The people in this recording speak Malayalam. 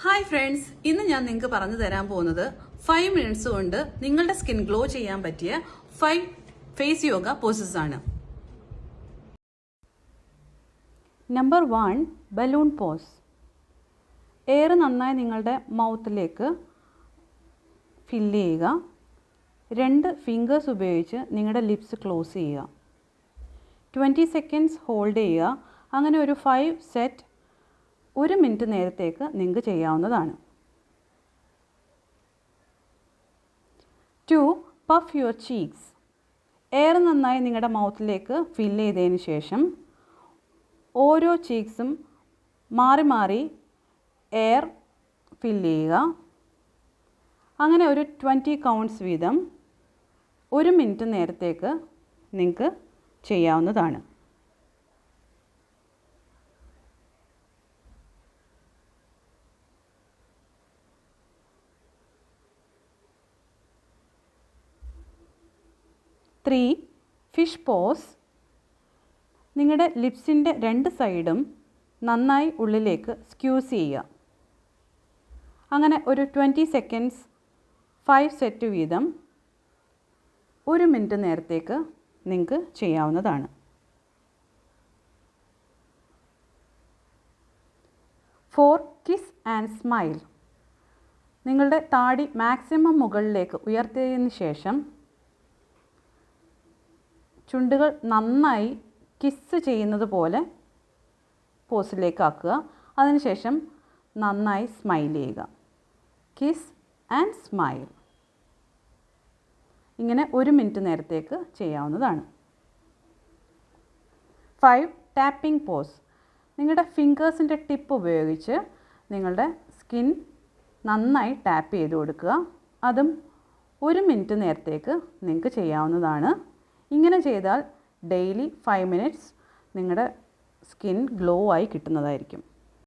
ഹായ് ഫ്രണ്ട്സ് ഇന്ന് ഞാൻ നിങ്ങൾക്ക് പറഞ്ഞു തരാൻ പോകുന്നത് ഫൈവ് മിനിറ്റ്സ് കൊണ്ട് നിങ്ങളുടെ സ്കിൻ ഗ്ലോ ചെയ്യാൻ പറ്റിയ ഫൈവ് ഫേസ് യോഗ പോസസ് ആണ്. Number one balloon pose air നന്നായി നിങ്ങളുടെ മൗത്തിലേക്ക് ഫില്ല് ചെയ്യുക. രണ്ട് ഫിംഗേഴ്സ് ഉപയോഗിച്ച് നിങ്ങളുടെ ലിപ്സ് ക്ലോസ് ചെയ്യുക. ട്വന്റി സെക്കൻഡ്സ് ഹോൾഡ് ചെയ്യുക. അങ്ങനെ ഒരു ഫൈവ് സെറ്റ് ഒരു മിനിറ്റ് നേരത്തേക്ക് നിങ്ങൾക്ക് ചെയ്യാവുന്നതാണ്. Two puff your cheeks air നന്നായി നിങ്ങളുടെ മൗത്തിലേക്ക് ഫിൽ ചെയ്തതിന് ശേഷം ഓരോ ചീക്സും മാറി മാറി എയർ ഫിൽ ചെയ്യുക. അങ്ങനെ ഒരു ട്വന്റി കൗണ്ട്സ് വീതം ഒരു മിനിറ്റ് നേരത്തേക്ക് നിങ്ങൾക്ക് ചെയ്യാവുന്നതാണ്. Three fish pose. നിങ്ങളുടെ ലിപ്സിന്റെ രണ്ട് സൈഡും നന്നായി ഉള്ളിലേക്ക് സ്ക്യൂസ് ചെയ്യുക. അങ്ങനെ ഒരു ട്വന്റി സെക്കൻഡ്സ് ഫൈവ് സെറ്റ് വീതം ഒരു മിനിറ്റ് നേരത്തേക്ക് നിങ്ങൾക്ക് ചെയ്യാവുന്നതാണ്. Four kiss and smile. നിങ്ങളുടെ താടി മാക്സിമം മുകളിലേക്ക് ഉയർത്തിയതിന് ശേഷം ചുണ്ടുകൾ നന്നായി കിസ് ചെയ്യുന്നത് പോലെ പോസിലേക്ക് ആക്കുക. അതിനുശേഷം നന്നായി സ്മൈൽ ചെയ്യുക. കിസ് ആൻഡ് സ്മൈൽ ഇങ്ങനെ ഒരു മിനിറ്റ് നേരത്തേക്ക് ചെയ്യാവുന്നതാണ്. ഫൈവ് ടാപ്പിംഗ് പോസ് നിങ്ങളുടെ ഫിംഗേഴ്സിന്റെ ടിപ്പ് ഉപയോഗിച്ച് നിങ്ങളുടെ സ്കിൻ നന്നായി ടാപ്പ് ചെയ്ത് കൊടുക്കുക. അതും ഒരു മിനിറ്റ് നേരത്തേക്ക് നിങ്ങൾക്ക് ചെയ്യാവുന്നതാണ്. ഇങ്ങനെ ചെയ്താൽ ഡെയിലി ഫൈവ് മിനിറ്റ്സ് നിങ്ങളുടെ സ്കിൻ ഗ്ലോ ആയി കിട്ടുന്നതായിരിക്കും.